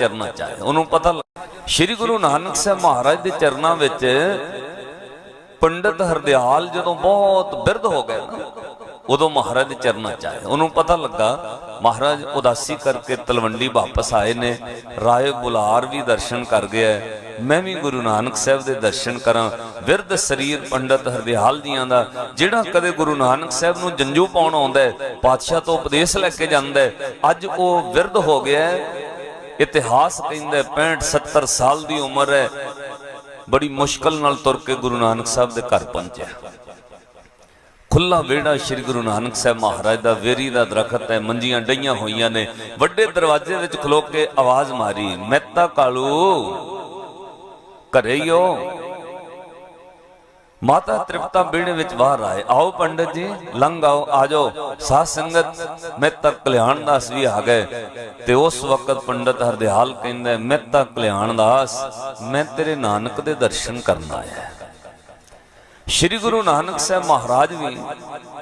ਚਰਨਾ ਚਾਹੇ ਉਹਨੂੰ ਪਤਾ ਲੱਗ ਸ਼੍ਰੀ ਗੁਰੂ ਨਾਨਕ ਸਾਹਿਬ ਮਹਾਰਾਜ ਦੇ ਚਰਨਾਂ ਵਿੱਚ ਪੰਡਤ ਹਰਦਿਆਲ ਜਦੋਂ ਬਹੁਤ ਬਿਰਧ ਹੋ ਗਏ ਨਾ, ਉਦੋਂ ਮਹਾਰਾਜ ਦੇ ਚਰਨਾਂ ਚ ਉਹਨੂੰ ਪਤਾ ਲੱਗਾ, ਮਹਾਰਾਜ ਉਦਾਸੀ ਕਰਕੇ ਤਲਵੰਡੀ ਵਾਪਸ ਆਏ ਨੇ, ਰਾਏ ਬੁਲਾਰ ਵੀ ਦਰਸ਼ਨ ਕਰ ਗਿਆ ਮੈਂ ਵੀ ਗੁਰੂ ਨਾਨਕ ਸਾਹਿਬ ਦੇ ਦਰਸ਼ਨ ਕਰਾਂ। ਵਿਰਧ ਸਰੀਰ ਪੰਡਤ ਹਰਦਿਆਲ ਜੀਆਂ ਦਾ, ਜਿਹੜਾ ਕਦੇ ਗੁਰੂ ਨਾਨਕ ਸਾਹਿਬ ਨੂੰ ਜੰਜੂ ਪਾਉਣ ਆਉਂਦਾ ਹੈ, ਪਾਤਸ਼ਾਹ ਤੋਂ ਉਪਦੇਸ਼ ਲੈ ਕੇ ਜਾਂਦਾ ਹੈ। ਅੱਜ ਉਹ ਵਿਰਧ ਹੋ ਗਿਆ ਇਤਿਹਾਸ ਕਹਿੰਦਾ ਹੈ 65 70 ਸਾਲ ਦੀ ਉਮਰ ਹੈ। ਬੜੀ ਮੁਸ਼ਕਲ ਨਾਲ ਤੁਰ ਕੇ ਗੁਰੂ ਨਾਨਕ ਸਾਹਿਬ ਦੇ ਘਰ ਪਹੁੰਚਿਆ। ਖੁੱਲਾ ਵਿਹੜਾ ਸ੍ਰੀ ਗੁਰੂ ਨਾਨਕ ਸਾਹਿਬ ਮਹਾਰਾਜ ਦਾ, ਵੇਰੀ ਦਾ ਦਰਖਤ ਹੈ, ਮੰਜੀਆਂ ਡਈਆਂ ਹੋਈਆਂ ਨੇ। ਵੱਡੇ ਦਰਵਾਜ਼ੇ ਵਿੱਚ ਖਲੋ ਕੇ ਆਵਾਜ਼ ਮਾਰੀ, ਮਹਿਤਾ ਕਾਲੂ, ਘਰੇ ਹੀ ਹੋ? ਮਾਤਾ ਤ੍ਰਿਪਤਾ ਵਿਹੜੇ ਵਿੱਚ ਬਾਹਰ ਆਏ। ਆਓ ਪੰਡਤ ਜੀ, ਲੰਘ ਆਓ, ਆ ਜਾਓ। ਸਾਧ ਸੰਗਤ ਮਹਿਤਾ ਕਲਿਆਣ ਦਾਸ ਵੀ ਆ ਗਏ। ਤੇ ਉਸ ਵਕਤ ਪੰਡਤ ਹਰਦਿਆਲ ਕਹਿੰਦਾ ਮਹਿਤਾ ਕਲਿਆਣ ਦਾਸ, ਮੈਂ ਤੇਰੇ ਨਾਨਕ ਦੇ ਦਰਸ਼ਨ ਕਰਨ ਆਇਆ। ਸ਼੍ਰੀ ਗੁਰੂ ਨਾਨਕ ਸਾਹਿਬ ਮਹਾਰਾਜ ਵੀ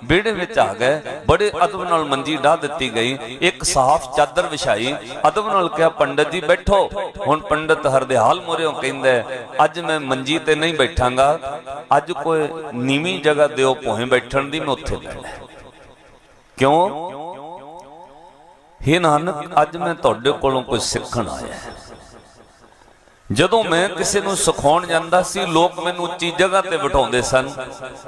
ਵਿਹੜੇ ਵਿੱਚ ਆ ਗਏ, ਬੜੇ ਅਦਬ ਨਾਲ ਮੰਜੀ ਢਾ ਦਿੱਤੀ ਗਈ, ਇੱਕ ਸਾਫ਼ ਚਾਦਰ ਵਿਛਾਈ, ਅਦਬ ਨਾਲ ਕਿਹਾ, ਪੰਡਤ ਜੀ ਬੈਠੋ। ਹੁਣ ਪੰਡਤ ਹਰਦਿਆਲ ਮੋਰਿਓ ਕਹਿੰਦਾ, ਅੱਜ ਮੈਂ ਮੰਜੀ ਤੇ ਨਹੀਂ ਬੈਠਾਂਗਾ, ਅੱਜ ਕੋਈ ਨੀਵੀਂ ਜਗ੍ਹਾ ਦਿਓ ਭੋਏ ਬੈਠਣ ਦੀ ਮੈਂ ਉੱਥੇ ਬੈਠਾ। ਕਿਉਂ? ਹੇ ਨਾਨਕ, ਅੱਜ ਮੈਂ ਤੁਹਾਡੇ ਕੋਲੋਂ ਕੁਝ ਸਿੱਖਣ ਆਇਆ। ਜਦੋਂ ਮੈਂ ਕਿਸੇ ਨੂੰ ਸਿਖਾਉਣ ਜਾਂਦਾ ਸੀ, ਲੋਕ ਮੈਨੂੰ ਉੱਚੀ ਜਗ੍ਹਾ ਤੇ ਬਿਠਾਉਂਦੇ ਸਨ।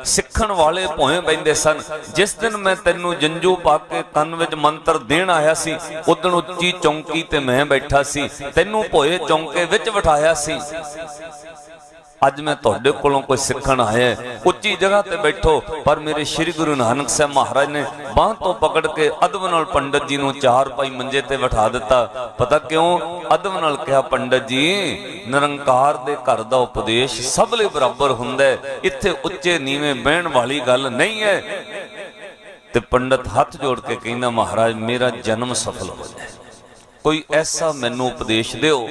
ਸਿੱਖਣ ਵਾਲੇ ਭੋਏ ਬੈੰਦੇ ਸਨ। ਜਿਸ ਦਿਨ ਮੈਂ ਤੈਨੂੰ ਜੰਜੂ ਪਾ ਕੇ ਕੰਨ ਵਿੱਚ ਮੰਤਰ ਦੇਣ ਆਇਆ ਸੀ, ਉਦੋਂ ਉੱਚੀ ਚੌਂਕੀ ਤੇ ਮੈਂ ਬੈਠਾ ਸੀ। ਤੈਨੂੰ ਭੋਏ ਚੌਂਕੇ ਵਿੱਚ ਬਿਠਾਇਆ ਸੀ। ਅੱਜ ਮੈਂ ਤੁਹਾਡੇ ਕੋਲੋਂ ਕੋਈ ਸਿੱਖਣ ਆਇਆ ਉੱਚੀ ਜਗ੍ਹਾ ਤੇ ਬੈਠੋ, ਪਰ ਮੇਰੇ ਸ੍ਰੀ ਗੁਰੂ ਨਾਨਕ ਸਾਹਿਬ ਮਹਾਰਾਜ ਨੇ ਬਾਹ ਤੋਂ ਪਕੜ ਕੇ ਅਦਬ ਨਾਲ ਪੰਡਤ ਜੀ ਨੂੰ ਚਾਰ ਪਾਈ ਮੰਜੇ ਤੇ ਬਿਠਾ ਦਿੱਤਾ। ਪਤਾ ਕਿਉਂ? ਅਦਬ ਨਾਲ ਕਿਹਾ, ਪੰਡਤ ਜੀ, ਨਿਰੰਕਾਰ ਦੇ ਘਰ ਦਾ ਉਪਦੇਸ਼ ਸਭ ਲਈ ਬਰਾਬਰ ਹੁੰਦਾ ਇੱਥੇ ਉੱਚੇ ਨੀਵੇਂ ਬਹਿਣ ਵਾਲੀ ਗੱਲ ਨਹੀਂ ਹੈ। ਤੇ ਪੰਡਤ ਹੱਥ ਜੋੜ ਕੇ ਕਹਿੰਦਾ, ਮਹਾਰਾਜ, ਮੇਰਾ ਜਨਮ ਸਫਲ ਹੋ। ਜਾਏ ਕੋਈ ਐਸਾ ਮੈਨੂੰ ਉਪਦੇਸ਼ ਦਿਓ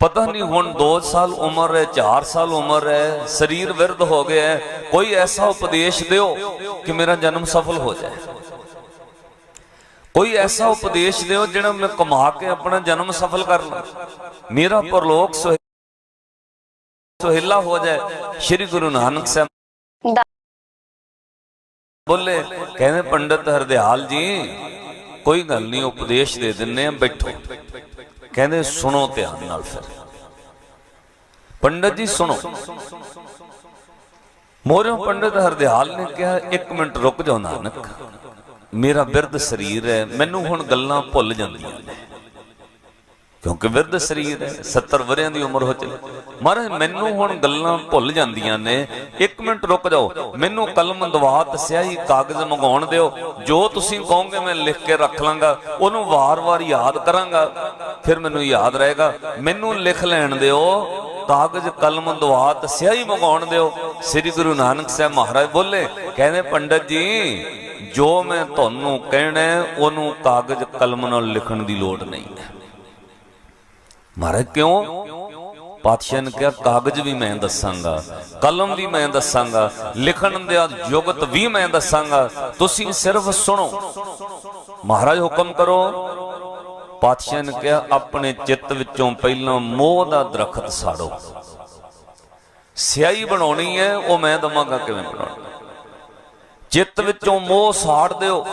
ਪਤਾ ਨਹੀਂ ਹੁਣ 2 ਸਾਲ ਉਮਰ ਹੈ 4 ਸਾਲ ਉਮਰ ਹੈ, ਸਰੀਰ ਵਿਰਧ ਹੋ ਗਿਆ ਹੈ। ਕੋਈ ਐਸਾ ਉਪਦੇਸ਼ ਦਿਓ ਕਿ ਮੇਰਾ ਜਨਮ ਸਫਲ ਹੋ ਜਾਏ। ਕੋਈ ਐਸਾ ਉਪਦੇਸ਼ ਦਿਓ ਜਿਹੜਾ ਮੈਂ ਕਮਾ ਕੇ ਆਪਣਾ ਜਨਮ ਸਫਲ ਕਰ ਲਾਂ। ਮੇਰਾ ਪਰਲੋਕ ਸੁਹੇ- ਸੁਹੇਲਾ ਹੋ ਜਾਏ। ਸ੍ਰੀ ਗੁਰੂ ਨਾਨਕ ਸਾਹਿਬ ਬੋਲੇ, ਕਹਿੰਦੇ ਪੰਡਤ ਹਰਦਿਆਲ ਜੀ, ਕੋਈ ਗੱਲ ਨਹੀਂ, ਉਪਦੇਸ਼ ਦੇ ਦਿੰਨੇ ਆ ਬੈਠੋ। ਕਹਿੰਦੇ ਸੁਣੋ ਧਿਆਨ ਨਾਲ ਫਿਰ। ਪੰਡਤ ਜੀ ਸੁਣੋ। ਮੋਰਿਓ ਪੰਡਤ ਹਰਦਿਆਲ ਨੇ ਕਿਹਾ, ਇੱਕ ਮਿੰਟ ਰੁਕ ਜਾਓ ਨਾਨਕ। ਮੇਰਾ ਬਿਰਧ ਸਰੀਰ ਹੈ, ਮੈਨੂੰ ਹੁਣ ਗੱਲਾਂ ਭੁੱਲ ਜਾਂਦੀਆਂ ਨੇ। ਕਿਉਂਕਿ ਬਿਰਧ ਸਰੀਰ ਹੈ 70 ਵਰਿਆਂ ਦੀ ਉਮਰ ਹੋ ਚਲੀ ਮਹਾਰਾਜ, ਮੈਨੂੰ ਹੁਣ ਗੱਲਾਂ ਭੁੱਲ ਜਾਂਦੀਆਂ ਨੇ। ਇੱਕ ਮਿੰਟ ਰੁਕ ਜਾਓ। ਮੈਨੂੰ ਕਲਮ ਦਵਾਤ ਸਿਆਹੀ ਕਾਗਜ਼ ਮੰਗਾਉਣ ਦਿਓ। ਜੋ ਤੁਸੀਂ ਕਹੋਗੇ ਮੈਂ ਲਿਖ ਕੇ ਰੱਖ ਲਾਂਗਾ। ਉਹਨੂੰ ਵਾਰ-ਵਾਰ ਯਾਦ ਕਰਾਂਗਾ। ਫਿਰ ਮੈਨੂੰ ਯਾਦ ਰਹੇਗਾ, ਮੈਨੂੰ ਲਿਖ ਲੈਣ ਦਿਓ, ਕਾਗਜ਼, ਕਲਮ ਦਵਾਤ ਸਿਆਹੀ ਮੰਗਾਉਣ ਦਿਓ। ਸ੍ਰੀ ਗੁਰੂ ਨਾਨਕ ਸਾਹਿਬ ਮਹਾਰਾਜ ਬੋਲੇ, ਕਹਿੰਦੇ ਪੰਡਤ ਜੀ, ਜੋ ਮੈਂ ਤੁਹਾਨੂੰ ਕਹਿਣਾ ਉਹਨੂੰ ਕਾਗਜ਼, ਕਲਮ ਨਾਲ ਲਿਖਣ ਦੀ ਲੋੜ ਨਹੀਂ ਹੈ। ਮਹਾਰਾਜ ਕਿਉਂ? ਪਾਤਸ਼ਾਹ ਨੇ ਕਿਹਾ, ਕਾਗਜ਼ ਵੀ ਮੈਂ ਦੱਸਾਂਗਾ, ਕਲਮ ਵੀ ਮੈਂ ਦੱਸਾਂਗਾ, ਲਿਖਣ ਦਾ ਯੁਗਤ ਵੀ ਮੈਂ ਦੱਸਾਂਗਾ, ਤੁਸੀਂ ਸਿਰਫ ਸੁਣੋ। ਮਹਾਰਾਜ ਹੁਕਮ ਕਰੋ ਪਾਤਸ਼ਾਹ ਨੇ ਕਿਹਾ, ਆਪਣੇ ਚਿੱਤ ਵਿੱਚੋਂ ਪਹਿਲਾਂ ਮੋਹ ਦਾ ਦਰਖਤ ਸਾੜੋ। ਸਿਆਹੀ ਬਣਾਉਣੀ ਹੈ, ਉਹ ਮੈਂ ਦਵਾਂਗਾ ਕਿਵੇਂ ਬਣਾਉਣੀ। ਚਿੱਤ ਵਿੱਚੋਂ ਮੋਹ ਸਾੜ ਦਿਓ।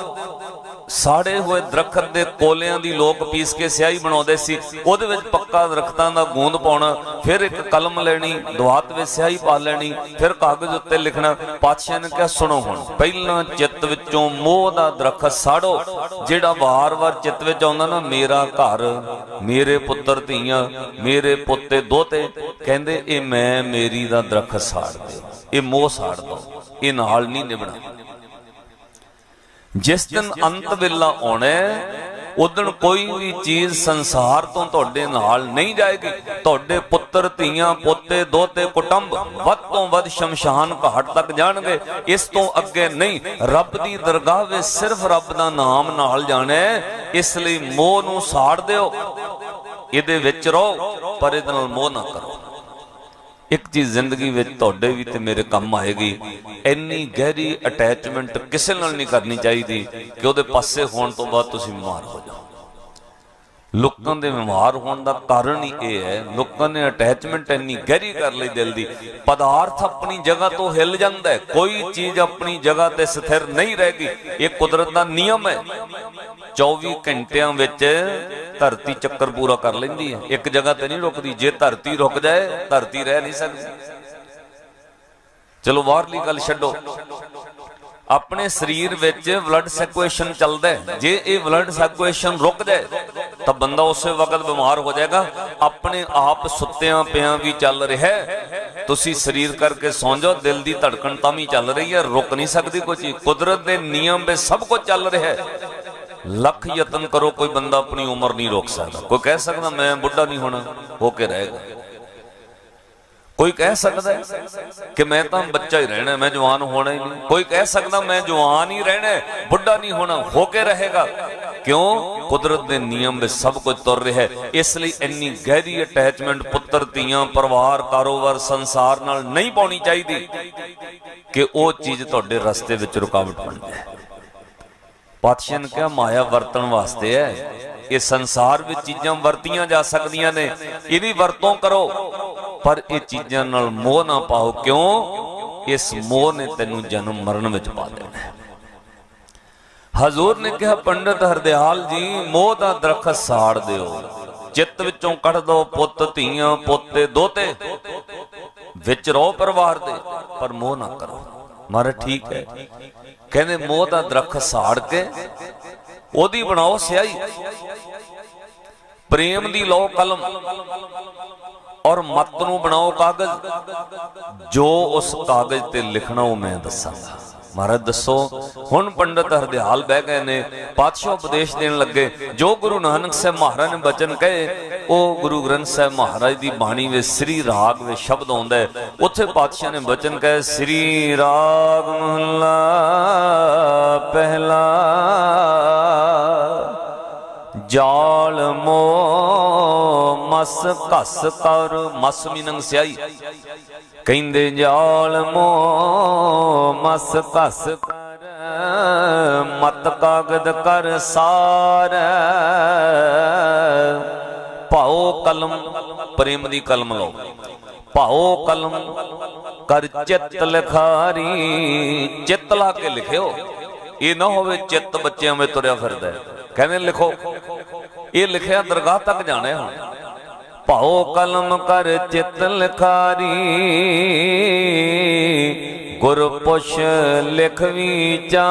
ਸਾੜੇ ਹੋਏ ਦਰਖਤ ਦੇ ਕੋਲਿਆਂ ਦੀ ਲੋਕ ਪੀਸ ਕੇ ਸਿਆਹੀ ਬਣਾਉਂਦੇ ਸੀ। ਉਹਦੇ ਵਿੱਚ ਪੱਕਾ ਦਰਖਤਾਂ ਦਾ ਗੂੰਦ ਪਾਉਣਾ, ਫਿਰ ਇੱਕ ਕਲਮ ਲੈਣੀ, ਦੁਆਤ ਵਿੱਚ ਸਿਆਹੀ ਪਾ ਲੈਣੀ, ਫਿਰ ਕਾਗਜ਼ ਉੱਤੇ ਲਿਖਣਾ। ਪਾਤਸ਼ਾਹ ਨੇ ਕਿਹਾ, ਸੁਣੋ ਹੁਣ, ਪਹਿਲਾਂ ਚਿੱਤ ਵਿੱਚੋਂ ਮੋਹ ਦਾ ਦਰਖਤ ਸਾੜੋ, ਜਿਹੜਾ ਵਾਰ-ਵਾਰ ਚਿੱਤ ਵਿੱਚ ਆਉਂਦਾ ਨਾ, ਮੇਰਾ ਘਰ, ਮੇਰੇ ਪੁੱਤਰ ਧੀਆਂ, ਮੇਰੇ ਪੁੱਤੇ ਦੋਤੇ, ਕਹਿੰਦੇ, ਇਹ ਮੈਂ ਮੇਰੀ ਦਾ ਦਰਖਤ ਸਾੜ ਦਿਓ, ਇਹ ਮੋਹ ਸਾੜ ਦੋ ਇਹ ਨਾਲ ਨਹੀਂ ਨਿਭਣਾ। ਜਿਸ ਦਿਨ ਅੰਤ ਵੇਲਾ ਆਉਣਾ ਉਦੋਂ ਕੋਈ ਵੀ ਚੀਜ਼ ਸੰਸਾਰ ਤੋਂ ਤੁਹਾਡੇ ਨਾਲ ਨਹੀਂ ਜਾਏਗੀ। ਤੁਹਾਡੇ ਪੁੱਤਰ, ਧੀਆਂ, ਪੋਤੇ, ਦੋਤੇ, ਕੁਟੰਬ ਵੱਧ ਤੋਂ ਵੱਧ ਸ਼ਮਸ਼ਾਨ ਘਾਟ ਤੱਕ ਜਾਣਗੇ। ਇਸ ਤੋਂ ਅੱਗੇ ਨਹੀਂ, ਰੱਬ ਦੀ ਦਰਗਾਹ ਵਿੱਚ ਸਿਰਫ ਰੱਬ ਦਾ ਨਾਮ ਨਾਲ ਜਾਣਾ ਇਸ ਲਈ ਮੋਹ ਨੂੰ ਸਾੜ ਦਿਓ। ਇਹਦੇ ਵਿੱਚ ਰਹੋ, ਪਰ ਇਹਦੇ ਨਾਲ ਮੋਹ ਨਾ ਕਰੋ। ਇੱਕ ਚੀਜ਼ ਜ਼ਿੰਦਗੀ ਵਿੱਚ ਤੁਹਾਡੇ ਵੀ ਤੇ ਮੇਰੇ ਕੰਮ ਆਏਗੀ। ਇੰਨੀ ਗਹਿਰੀ ਅਟੈਚਮੈਂਟ ਕਿਸੇ ਨਾਲ ਨਹੀਂ ਕਰਨੀ ਚਾਹੀਦੀ ਕਿ ਉਹਦੇ ਪਾਸੇ ਹੋਣ ਤੋਂ ਬਾਅਦ ਤੁਸੀਂ ਬਿਮਾਰ ਹੋ ਜਾਓ। ਲੋਕਾਂ ਦੇ ਬਿਮਾਰ ਹੋਣ ਦਾ ਕਾਰਨ ਹੀ ਇਹ ਹੈ, ਲੋਕਾਂ ਨੇ ਅਟੈਚਮੈਂਟ ਇੰਨੀ ਗਹਿਰੀ ਕਰ ਲਈ ਦਿਲ ਦੀ। ਪਦਾਰਥ ਆਪਣੀ ਜਗ੍ਹਾ ਤੋਂ ਹਿੱਲ ਜਾਂਦਾ ਹੈ, ਕੋਈ ਚੀਜ਼ ਆਪਣੀ ਜਗ੍ਹਾ ਤੇ ਸਥਿਰ ਨਹੀਂ ਰਹੇਗੀ ਇਹ ਕੁਦਰਤ ਦਾ ਨਿਯਮ ਹੈ। 24 ਘੰਟਿਆਂ ਵਿੱਚ ਧਰਤੀ ਚੱਕਰ ਪੂਰਾ ਕਰ ਲੈਂਦੀ ਹੈ। ਇੱਕ ਜਗ੍ਹਾ ਤੇ ਨਹੀਂ ਰੁਕਦੀ। ਜੇ ਧਰਤੀ ਰੁਕ ਜਾਏ, ਧਰਤੀ ਰਹਿ ਨਹੀਂ ਸਕਦੀ। ਚਲੋ ਬਾਹਰਲੀ ਗੱਲ ਛੱਡੋ। ਆਪਣੇ ਸਰੀਰ ਵਿੱਚ ਬਲੱਡ ਸਰਕੂਲੇਸ਼ਨ ਚੱਲਦਾ ਹੈ। ਜੇ ਇਹ ਬਲੱਡ ਸਰਕੂਲੇਸ਼ਨ ਰੁਕ ਜਾਏ, ਤਾਂ ਬੰਦਾ ਉਸੇ ਵਕਤ ਬਿਮਾਰ ਹੋ ਜਾਏਗਾ। ਆਪਣੇ ਆਪ ਸੁੱਤਿਆਂ ਪਿਆਂ ਵੀ ਚੱਲ ਰਿਹਾ ਤੁਸੀਂ ਸਰੀਰ ਕਰਕੇ ਸੌਂ ਜਾਓ, ਦਿਲ ਦੀ ਧੜਕਣ ਤਾਂ ਵੀ ਚੱਲ ਰਹੀ ਹੈ। ਰੁਕ ਨਹੀਂ ਸਕਦੀ ਕੋਈ ਚੀਜ਼। ਕੁਦਰਤ ਦੇ ਨਿਯਮ ਵਿੱਚ ਸਭ ਕੁਝ ਚੱਲ ਰਿਹਾ ਹੈ। ਲੱਖ ਯਤਨ ਕਰੋ, ਕੋਈ ਬੰਦਾ ਆਪਣੀ ਉਮਰ ਨਹੀਂ ਰੋਕ ਸਕਦਾ। ਕੋਈ ਕਹਿ ਸਕਦਾ, ਮੈਂ ਬੁੱਢਾ ਨਹੀਂ ਹੋਣਾ, ਹੋ ਕੇ ਰਹੇਗਾ ਕੋਈ ਕਹਿ ਸਕਦਾ ਕਿ ਮੈਂ ਤਾਂ ਬੱਚਾ ਹੀ ਰਹਿਣਾ, ਮੈਂ ਜਵਾਨ ਹੋਣਾ ਹੀ ਨਹੀਂ। ਕੋਈ ਕਹਿ ਸਕਦਾ, ਮੈਂ ਜਵਾਨ ਹੀ ਰਹਿਣਾ, ਬੁੱਢਾ ਨਹੀਂ ਹੋਣਾ, ਹੋ ਕੇ ਰਹੇਗਾ। ਕਿਉਂ? ਕੁਦਰਤ ਦੇ ਨਿਯਮ ਵਿੱਚ ਸਭ ਕੁਝ ਤੁਰ ਰਿਹਾ ਹੈ। ਇਸ ਲਈ ਇੰਨੀ ਗਹਿਰੀ ਅਟੈਚਮੈਂਟ ਪੁੱਤਰ, ਧੀਆਂ, ਪਰਿਵਾਰ, ਕਾਰੋਬਾਰ, ਸੰਸਾਰ ਨਾਲ ਨਹੀਂ ਪਾਉਣੀ ਚਾਹੀਦੀ ਕਿ ਉਹ ਚੀਜ਼ ਤੁਹਾਡੇ ਰਸਤੇ ਵਿੱਚ ਰੁਕਾਵਟ ਬਣ ਜਾਏ। ਪਾਤਸ਼ਾਹ ਨੇ ਕਿਹਾ, ਮਾਇਆ ਵਰਤਣ ਵਾਸਤੇ ਹੈ। ਇਹ ਸੰਸਾਰ ਵਿੱਚ ਚੀਜ਼ਾਂ ਵਰਤੀਆਂ ਜਾ ਸਕਦੀਆਂ ਨੇ। ਇਹਦੀ ਵਰਤੋਂ ਕਰੋ। ਪਰ ਇਹ ਚੀਜ਼ਾਂ ਨਾਲ ਮੋਹ ਨਾ ਪਾਓ। ਕਿਉਂ? ਇਸ ਮੋਹ ਨੇ ਤੈਨੂੰ ਜਨਮ ਮਰਨ ਵਿੱਚ ਪਾ ਦੇਣਾ ਹਜ਼ੂਰ ਨੇ ਕਿਹਾ, ਪੰਡਤ ਹਰਦਿਆਲ ਜੀ, ਮੋਹ ਦਾ ਦਰਖਤ ਸਾੜ ਦਿਓ। ਚਿੱਤ ਵਿੱਚੋਂ ਕੱਢ ਦੋ, ਪੁੱਤ, ਧੀਆਂ, ਪੋਤੇ, ਦੋਤੇ। ਵਿੱਚ ਰਹੋ ਪਰਿਵਾਰ ਦੇ, ਪਰ ਮੋਹ ਨਾ ਕਰੋ। ਮਾਰੇ ਠੀਕ ਹੈ। ਕਹਿੰਦੇ ਮੋਹ ਦਾ ਦਰਖਤ ਸਾੜ ਕੇ ਉਹਦੀ ਬਣਾਓ ਸਿਆਹੀ। ਪ੍ਰੇਮ ਦੀ ਲਓ ਕਲਮ ਔਰ ਮਤ ਨੂੰ ਬਣਾਓ ਕਾਗਜ਼। ਜੋ ਉਸ ਕਾਗਜ਼ ਤੇ ਲਿਖਣਾ ਉਹ ਮੈਂ ਦੱਸਾਂਗਾ। ਮਹਾਰਾਜ ਦੱਸੋ, ਹੁਣ ਪੰਡਤ ਹਰਦਿਆਲ ਬਹਿ ਗਏ ਨੇ, ਪਾਤਸ਼ਾਹ ਉਪਦੇਸ਼ ਦੇਣ ਲੱਗੇ, ਜੋ ਗੁਰੂ ਨਾਨਕ ਸਾਹਿਬ ਮਹਾਰਾਜ ਨੇ ਬਚਨ ਕਹੇ, ਉਹ ਗੁਰੂ ਗ੍ਰੰਥ ਸਾਹਿਬ ਮਹਾਰਾਜ ਦੀ ਬਾਣੀ ਵਿੱਚ ਸ੍ਰੀ ਰਾਗ ਵਿੱਚ ਸ਼ਬਦ ਆਉਂਦਾ ਹੈ, ਉੱਥੇ ਪਾਤਸ਼ਾਹ ਨੇ ਬਚਨ ਕਹੇ, ਸ੍ਰੀ ਰਾਗ ਮਹਲਾ ਪਹਿਲਾ, ਜਾਲ ਮੋ ਮਸ ਘਸ ਕਰ ਮਸ ਮੀਨੰਗ ਸਿਆਈ ਕਹਿੰਦੇ ਜਾਲ ਮੋ ਮਸ ਘਸ ਕਰ, ਮਤ ਕਾਗਦ ਕਰ ਸਾਰ। ਭਾਉ ਕਲਮ, ਪ੍ਰੇਮ ਦੀ ਕਲਮ ਲਓ। ਭਾਉ ਕਲਮ ਕਰ ਚਿੱਤ ਲਿਖਾਰੀ, ਚਿੱਤ ਲਾ ਕੇ ਲਿਖਿਓ। ਇਹ ਨਾ ਹੋਵੇ ਚਿੱਤ ਬੱਚਿਆਂ ਵਿੱਚ ਤੁਰਿਆ ਫਿਰਦਾ ਕਹਿੰਦੇ ਲਿਖੋ, ਇਹ ਲਿਖਿਆ ਦਰਗਾਹ ਤੱਕ ਜਾਣਾ ਹੈ ਹੁਣ। ਭਾਉ ਕਲਮ ਕਰ ਚਿੱਤ ਲਿਖਾਰੀ ਗੁਰਪੁਸ਼ ਲਿਖ ਵਿਚਾਰ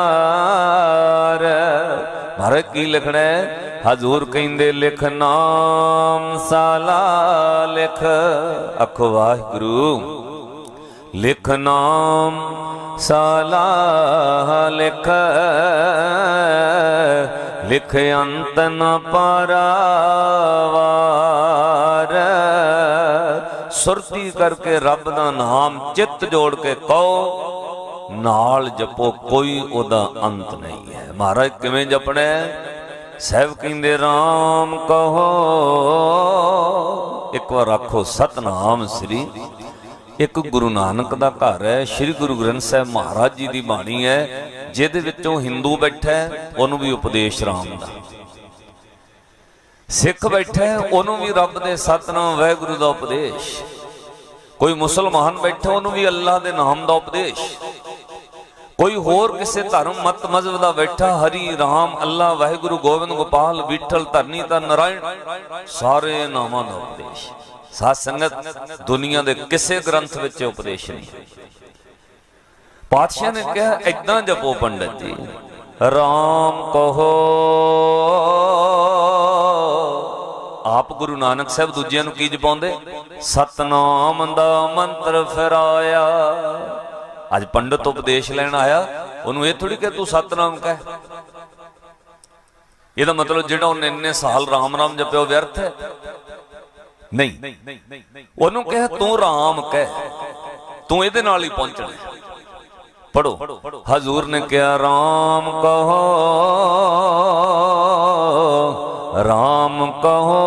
ਮਹਾਰਾਜ, ਕੀ ਲਿਖਣਾ ਹੈ? ਹਜ਼ੂਰ ਕਹਿੰਦੇ, ਲਿਖ ਨਾਮ ਸਾਲਾ, ਲਿਖ ਅਖ ਵਾਹਿਗੁਰੂ। ਲਿਖ ਨਾਮ ਸਾਲਾ, ਲਿਖ ਲਿਖ ਅੰਤ ਨ ਪਰਾਵਾਰ ਸੁਰਤੀ ਕਰਕੇ ਰੱਬ ਦਾ ਨਾਮ ਚਿੱਤ ਜੋੜ ਕੇ ਕਹੋ, ਨਾਲ ਜਪੋ, ਕੋਈ ਉਹਦਾ ਅੰਤ ਨਹੀਂ ਹੈ। ਮਹਾਰਾਜ ਕਿਵੇਂ ਜਪਣਾ ਸਹਿਬ ਕਹਿੰਦੇ RAM ਕਹੋ। ਇੱਕ ਵਾਰ ਆਖੋ, ਸਤਨਾਮ ਸ੍ਰੀ। ਇੱਕ ਗੁਰੂ ਨਾਨਕ ਦਾ ਘਰ ਹੈ, ਸ੍ਰੀ ਗੁਰੂ ਗ੍ਰੰਥ ਸਾਹਿਬ ਮਹਾਰਾਜ ਜੀ ਦੀ ਬਾਣੀ ਹੈ, ਜਿਹਦੇ ਵਿੱਚੋਂ ਹਿੰਦੂ ਬੈਠਾ ਉਹਨੂੰ ਵੀ ਉਪਦੇਸ਼ ਰਾਮ ਦਾ। ਸਿੱਖ ਬੈਠਾ ਉਹਨੂੰ ਵੀ ਰੱਬ ਦੇ ਸਤਨਾਮ, ਵਾਹਿਗੁਰੂ ਦਾ ਉਪਦੇਸ਼। ਕੋਈ ਮੁਸਲਮਾਨ ਬੈਠਾ, ਉਹਨੂੰ ਵੀ ਅੱਲਾਹ ਦੇ ਨਾਮ ਦਾ ਉਪਦੇਸ਼। ਕੋਈ ਹੋਰ ਕਿਸੇ ਧਰਮ ਮਤ ਮਜ਼ਹਬ ਦਾ ਬੈਠਾ, ਹਰੀ ਰਾਮ ਅੱਲਾ ਵਾਹਿਗੁਰੂ, ਗੋਬਿੰਦ, ਗੋਪਾਲ, ਵਿਠਲ, ਧਰਨੀ ਤਾਂ ਨਰਾਇਣ, ਸਾਰੇ ਨਾਮਾਂ ਦਾ ਉਪਦੇਸ਼। ਸਾਧ ਸੰਗਤ, ਦੁਨੀਆ ਦੇ ਕਿਸੇ ਗ੍ਰੰਥ ਵਿੱਚ ਉਪਦੇਸ਼ ਨਹੀਂ। ਪਾਤਸ਼ਾਹ ਨੇ ਕਿਹਾ ਇਦਾਂ ਜਪੋ ਪੰਡਤ ਜੀ। ਰਾਮ ਕਹੋ। ਆਪ ਗੁਰੂ ਨਾਨਕ ਸਾਹਿਬ ਦੂਜਿਆਂ ਨੂੰ ਕੀ ਜਪਾਉਂਦੇ? ਸਤਨਾਮ ਦਾ ਮੰਤਰ ਫਿਰਾਇਆ। ਅੱਜ ਪੰਡਤ ਉਪਦੇਸ਼ ਲੈਣ ਆਇਆ, ਉਹਨੂੰ ਇਹ ਥੋੜੀ ਕਿ ਤੂੰ ਸਤਨਾਮ ਕਹਿ। ਇਹਦਾ ਮਤਲਬ ਜਿਹੜਾ ਉਹਨੇ ਇੰਨੇ ਸਾਲ ਰਾਮ ਰਾਮ ਜਪਿਓ ਵਿਅਰਥ ਹੈ? ਨਹੀਂ। ਉਹਨੂੰ ਕਹੇ, ਤੂੰ ਰਾਮ ਕਹਿ। ਤੂੰ ਇਹਦੇ ਨਾਲ ਹੀ ਪਹੁੰਚਣਾ। ਪੜੋ ਹਜ਼ੂਰ ਨੇ ਕਿਹਾ, ਰਾਮ ਕਹੋ, ਰਾਮ ਕਹੋ,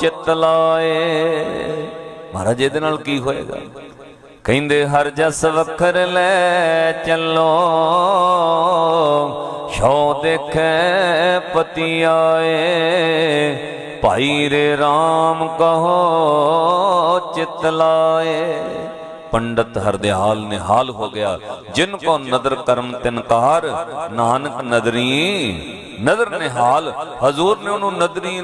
ਚਿਤ ਲਾਏ। ਮਹਾਰਾਜ, ਇਹਦੇ ਨਾਲ ਕੀ ਹੋਏਗਾ? ਕਹਿੰਦੇ, ਹਰ ਜਸ ਵਖਰ ਲੈ ਚੱਲੋ। ਜੋ ਦੇਖੈ ਪਤੀ ਆਏ। ਭਾਈ ਰੇ RAM ਕਹੋ, ਚਿਤ ਲਾਏ। ਪੰਡਤ ਹਰਦਿਆਲ ਨਿਹਾਲ ਹੋ ਗਿਆ, ਜਿਨ ਕੋ ਨਦਰ ਕਰਮ ਤਿਨਕਾਰ ਨਾਨਕ ਨਦਰੀ। ਨਦਰ ਨਿਹਾਲ, ਹਜ਼ੂਰ ਨੇ ਉਹਨੂੰ ਨਦਰੀ